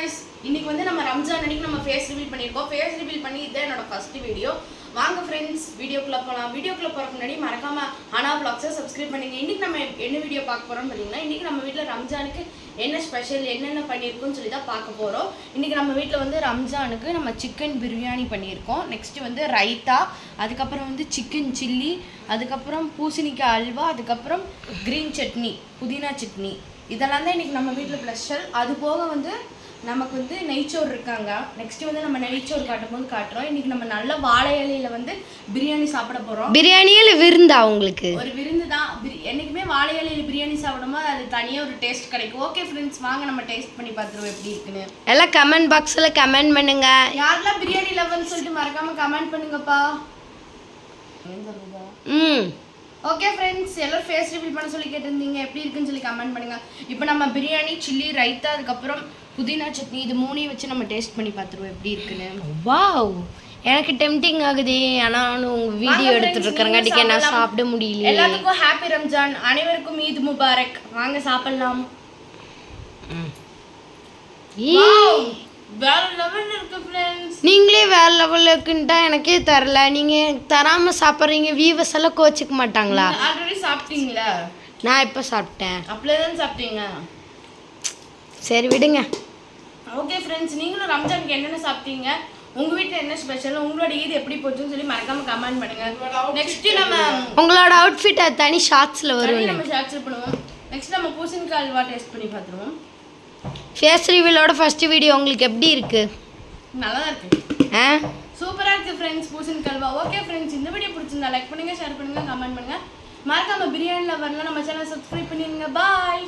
guys இன்னைக்கு வந்து நம்ம ரம்ஜான் அன்னைக்கு நம்ம ஃபேஸ் ரிவீல் பண்ணியிருக்கோம். ஃபேஸ் ரிவீல் பண்ணி இதுதான் என்னோட ஃபர்ஸ்ட் வீடியோ வாங்க ஃப்ரெண்ட்ஸ் வீடியோக்குள்ள போகலாம் வீடியோக்குள்ள போகிறதுக்கு முன்னாடி மறக்காம அனா பிளாக்ஸை சப்ஸ்கிரைப் பண்ணிங்க. இன்னைக்கு நம்ம என்ன வீடியோ பார்க்க போகிறோம்னு பார்த்தீங்கன்னா இன்னைக்கு நம்ம வீட்டில் ரம்ஜானுக்கு என்ன ஸ்பெஷல் என்னென்ன பண்ணியிருக்கோம்னு சொல்லி தான் பார்க்க போகிறோம் இன்றைக்கி நம்ம வீட்டில் வந்து ரம்ஜானுக்கு நம்ம சிக்கன் பிரியாணி பண்ணியிருக்கோம். நெக்ஸ்ட்டு வந்து ரைத்தா அதுக்கப்புறம் வந்து சிக்கன் சில்லி அதுக்கப்புறம் பூசணிக்காய் அல்வா அதுக்கப்புறம் க்ரீன் சட்னி புதினா சட்னி. இதெல்லாம் தான் இன்றைக்கி நம்ம வீட்டில் ஸ்பெஷல் அது போக வந்து நமக்கு வந்து நெய்ச்சோறு இருக்காங்க. நெக்ஸ்ட் வந்து நம்ம நெய்ச்சோறு காட்டும் போது காட்டுறோம். இன்னைக்கு நம்ம நல்ல வாழை இலையில வந்து பிரியாணி சாப்பிட போறோம். பிரியாணியில் விருந்தா உங்களுக்கு? ஒரு விருந்து தான். என்னைக்குமே வாழை இலையில பிரியாணி சாப்பிடும்போது அது தனியாக ஒரு டேஸ்ட் கிடைக்கும். ஓகே ஃப்ரெண்ட்ஸ் வாங்க நம்ம டேஸ்ட் பண்ணி பார்த்துருவோம் எப்படி இருக்குன்னு. எல்லாம் கமெண்ட் பாக்ஸில் கமெண்ட் பண்ணுங்க. யாரெல்லாம் பிரியாணி லவ்னு சொல்லிட்டு மறக்காம கமெண்ட் பண்ணுங்கப்பா. ம். ஓகே ஃப்ரெண்ட்ஸ் எல்லாரும் ஃபேஸ் ரிவீல் பண்ண சொல்லி கேட்டிருந்தீங்க. எப்படி இருக்குன்னு சொல்லி கமெண்ட் பண்ணுங்க. இப்போ நம்ம பிரியாணி சில்லி ரைத்தா அதுக்கப்புறம் புதினா சட்னி இது மூணையும் வச்சு நம்ம டேஸ்ட் பண்ணி பார்த்துருவோம் எப்படி இருக்குன்னு. வாவ் எனக்கு டெம்டிங் ஆகுது. ஆனால் நான் உங்கள் வீடியோ எடுத்துட்டு இருக்கிறங்காட்டிக்கு நான். சாப்பிட முடியல எல்லாத்துக்கும் ஹாப்பி ரம்ஜான். அனைவருக்கும் ஈத் முபாரக். வாங்க சாப்பிடலாம். வேற லெவல்ல இருக்கு வேற லெவலில் இருக்குன்ட்டா எனக்கே தரல. நீங்கள் தராமல் சாப்பிட்றீங்க வீவர்ஸ் எல்லாம் கோச்சிக்க மாட்டாங்களா? ஆல்ரெடி சாப்பிட்டீங்களா? நான் இப்போ சாப்பிட்டேன். அப்படியே தான் சாப்பிட்டீங்க. சரி விடுங்க. ஓகே ஃப்ரெண்ட்ஸ் நீங்களும் ரம்ஜானுக்கு என்னென்ன சாப்பிட்டீங்க? உங்க வீட்ல என்ன ஸ்பெஷல் உங்களோட ஈத் எப்படி போச்சுன்னு சொல்லி மறக்காம கமெண்ட் பண்ணுங்க. நெக்ஸ்ட் நம்ம உங்களோட அவுட்ஃபிட் அது தனி ஷார்ட்ஸில் வரும் நம்ம ஷேர் பண்ணுவோம் நெக்ஸ்ட் நம்ம பூசணிக்காய் அல்வா டேஸ்ட் பண்ணி பார்த்துருவோம். ஃபேஸ் ரிவியூலோட ஃபர்ஸ்ட் வீடியோ உங்களுக்கு எப்படி இருக்கு? நல்லா தான் இருக்கு. ஆ? இருக்குது ஃப்ரெண்ட்ஸ் பூசன் கல்வா. ஓகே ஃப்ரெண்ட்ஸ் இந்த வீடியோ பிடிச்சிருந்தா லைக் பண்ணுங்க ஷேர் பண்ணுங்க கமெண்ட் பண்ணுங்கள் மறக்காம பிரியாணியில் வரலாம் நம்ம சேனல் சப்ஸ்கிரைப் பண்ணிடுங்க பாய்